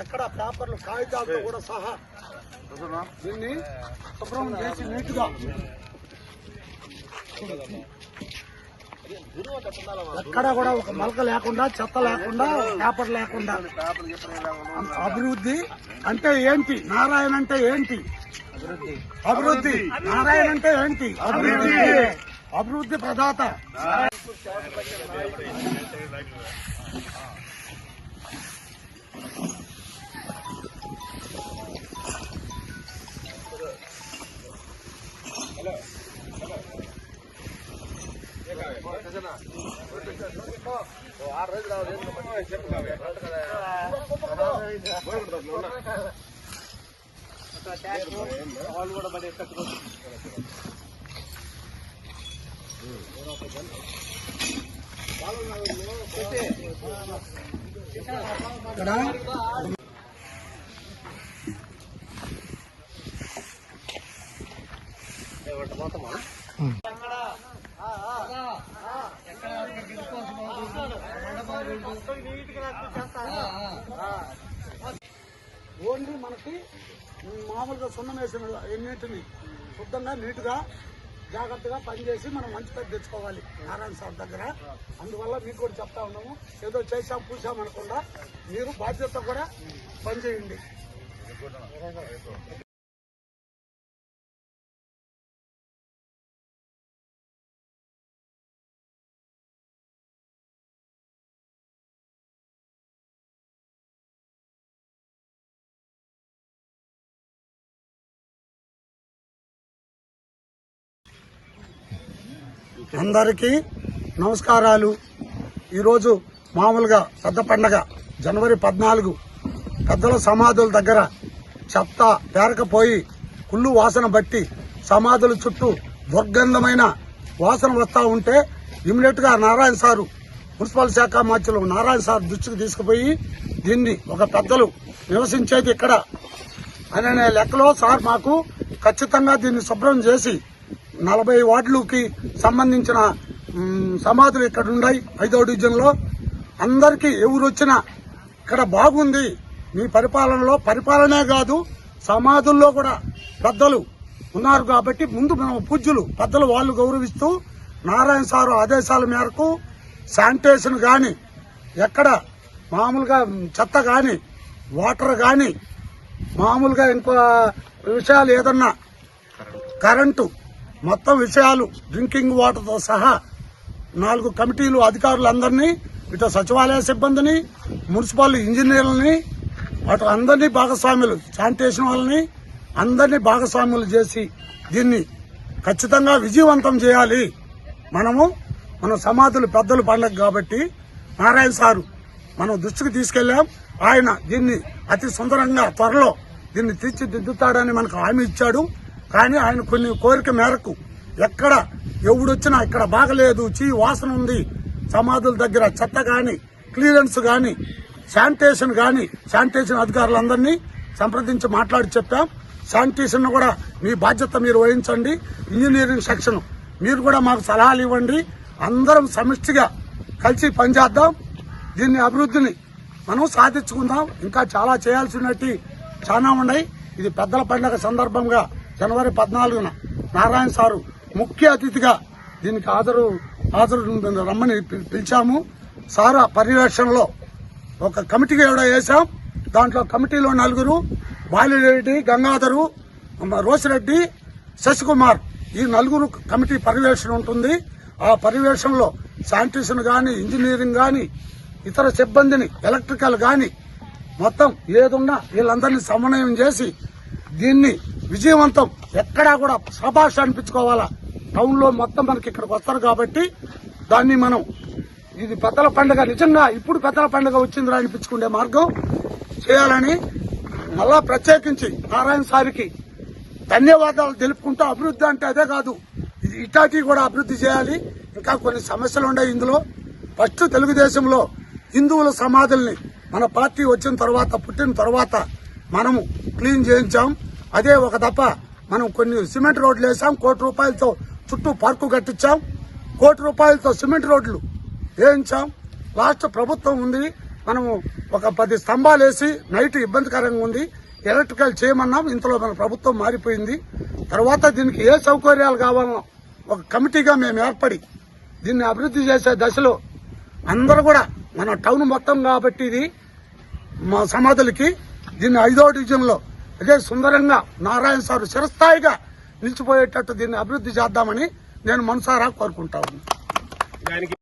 చెత్తతో కూడా సహా. దీన్ని శుభ్రం చేసి నీట్గా. ఎక్కడ కూడా ఒక మలక లేకుండా చెత్త లేకుండా పేపర్ లేకుండా. అభివృద్ధి అంటే ఏంటి? నారాయణ అంటే ఏంటి? అభివృద్ధి. నారాయణ అంటే ఏంటి? అభివృద్ధి. అభివృద్ధి ప్రదాత. ఇక్కడ ఓన్లీ మనకి మామూలుగా సున్నం వేసిన ఎన్నింటిని శుద్ధంగా నీట్గా జాగ్రత్తగా పనిచేసి మనం మంచి పేరు తెచ్చుకోవాలి నారాయణ సార్ దగ్గర. అందువల్ల మీకు కూడా చెప్తా ఉన్నాము. ఏదో చేసాం పూసాం అనకుండా మీరు బాధ్యత కూడా పనిచేయండి. అందరికీ నమస్కారాలు. ఈరోజు మామూలుగా పెద్ద పండగ జనవరి పద్నాలుగు. పెద్దల సమాధుల దగ్గర చెత్త పేరకపోయి కుళ్ళు వాసన బట్టి సమాధుల చుట్టూ దుర్గంధమైన వాసన వస్తూ ఉంటే ఇమ్మీడియట్గా నారాయణ సారు మున్సిపల్ శాఖ మంత్రులు నారాయణ సార్ దృష్టికి తీసుకుపోయి దీన్ని ఒక పెద్దలు నివసించేది ఇక్కడ. అనే లెక్కలో సార్ మాకు ఖచ్చితంగా దీన్ని శుభ్రం చేసి నలభై వార్డులకి సంబంధించిన సమాధులు ఇక్కడ ఉన్నాయి ఐదో డివిజన్లో. అందరికీ ఎవరు వచ్చినా ఇక్కడ బాగుంది. మీ పరిపాలనలో పరిపాలనే కాదు సమాధుల్లో కూడా పెద్దలు ఉన్నారు కాబట్టి ముందు మనం పూజ్యులు పెద్దలు వాళ్ళు గౌరవిస్తూ నారాయణ సారు ఆదేశాల మేరకు శానిటేషన్ కానీ ఎక్కడ మామూలుగా చెత్త కానీ వాటర్ కానీ మామూలుగా ఇంకో విషయాలు ఏదన్నా కరెంటు మొత్తం విషయాలు డ్రింకింగ్ వాటర్తో సహా నాలుగు కమిటీలు అధికారులందరినీ ఇటు సచివాలయ సిబ్బందిని మున్సిపల్ ఇంజనీర్లని అటు అందరినీ భాగస్వాములు శానిటేషన్ వాళ్ళని అందరినీ భాగస్వాములు చేసి దీన్ని ఖచ్చితంగా విజయవంతం చేయాలి. మనము మన సమాధులు పెద్దలు పండగ కాబట్టి నారాయణ సారు మనం దృష్టికి తీసుకెళ్ళాం ఆయన దీన్ని అతి సుందరంగా త్వరలో దీన్ని తీర్చిదిద్దుతాడని మనకు హామీ ఇచ్చాడు. కానీ ఆయన కొన్ని కోరిక మేరకు ఎక్కడ ఎవడొచ్చినా ఇక్కడ బాగలేదు చీ వాసన ఉంది. సమాధుల దగ్గర చెత్త కానీ క్లియరెన్స్ కానీ శానిటేషన్ కానీ శానిటేషన్ అధికారులందరినీ సంప్రదించి మాట్లాడి చెప్పాం. శానిటేషన్ కూడా మీ బాధ్యత మీరు వహించండి. ఇంజనీరింగ్ సెక్షన్ మీరు కూడా మాకు సలహాలు ఇవ్వండి. అందరం సమిష్టిగా కలిసి పనిచేద్దాం. దీన్ని అభివృద్ధిని మనం సాధించుకుందాం. ఇంకా చాలా చేయాల్సినట్టు చాలా ఉన్నాయి. ఇది పెద్దల పండుగ సందర్భంగా జనవరి పద్నాలుగున నారాయణ సారు ముఖ్య అతిథిగా దీనికి హాజరు హాజరు రమ్మని పి- పిలిచాము. సారా పర్యవేక్షణలో ఒక కమిటీ కూడా వేశాం. దాంట్లో కమిటీలో నలుగురు బాలిరెడ్డి గంగాధరు రోసిరెడ్డి శశికుమార్ ఈ నలుగురు కమిటీ పర్యవేక్షణ ఉంటుంది. ఆ పర్యవేక్షణలో శానిటేషన్ కానీ ఇంజనీరింగ్ కానీ ఇతర సిబ్బందిని ఎలక్ట్రికల్ కానీ మొత్తం ఏదున్నా వీళ్ళందరినీ సమన్వయం చేసి దీన్ని విజయవంతం ఎక్కడా కూడా సభాష అనిపించుకోవాలా? టౌన్లో మొత్తం మనకి ఇక్కడికి వస్తారు కాబట్టి దాన్ని మనం ఇది పెద్దల పండుగ. నిజంగా ఇప్పుడు పెద్దల పండుగ వచ్చిందిరా అనిపించుకునే మార్గం చేయాలని మళ్ళా ప్రత్యేకించి నారాయణ సారికి ధన్యవాదాలు తెలుపుకుంటూ అభివృద్ధి అంటే అదే కాదు ఇది ఇటాకి కూడా అభివృద్ధి చేయాలి. ఇంకా కొన్ని సమస్యలు ఉన్నాయి ఇందులో. ఫస్ట్ తెలుగుదేశంలో హిందువుల సమాధుల్ని మన పార్టీ వచ్చిన తర్వాత పుట్టిన తర్వాత మనము క్లీన్ చేయించాం. అదే ఒక తప్ప మనం కొన్ని సిమెంట్ రోడ్లు వేసాం కోటి రూపాయలతో చుట్టూ పార్కు కట్టించాం కోటి రూపాయలతో సిమెంట్ రోడ్లు వేయించాం. లాస్ట్ ప్రభుత్వం ఉంది మనము ఒక పది స్తంభాలు వేసి నైట్ ఇబ్బందికరంగా ఉంది ఎలక్ట్రికల్ చేయమన్నాం ఇంతలో మన ప్రభుత్వం మారిపోయింది. తర్వాత దీనికి ఏ సౌకర్యాలు కావాలనో ఒక కమిటీగా మేము ఏర్పడి దీన్ని అభివృద్ధి చేసే దశలో అందరూ కూడా మన టౌన్ మొత్తం కాబట్టి ఇది మా సమాధులకి దీన్ని ఐదో డివిజన్లో అదే సుందరంగా నారాయణ సారు చిరస్థాయిగా నిలిచిపోయేటట్టు దీన్ని అభివృద్ధి చేద్దామని నేను మనసారా కోరుకుంటా ఉన్నాను. దానికి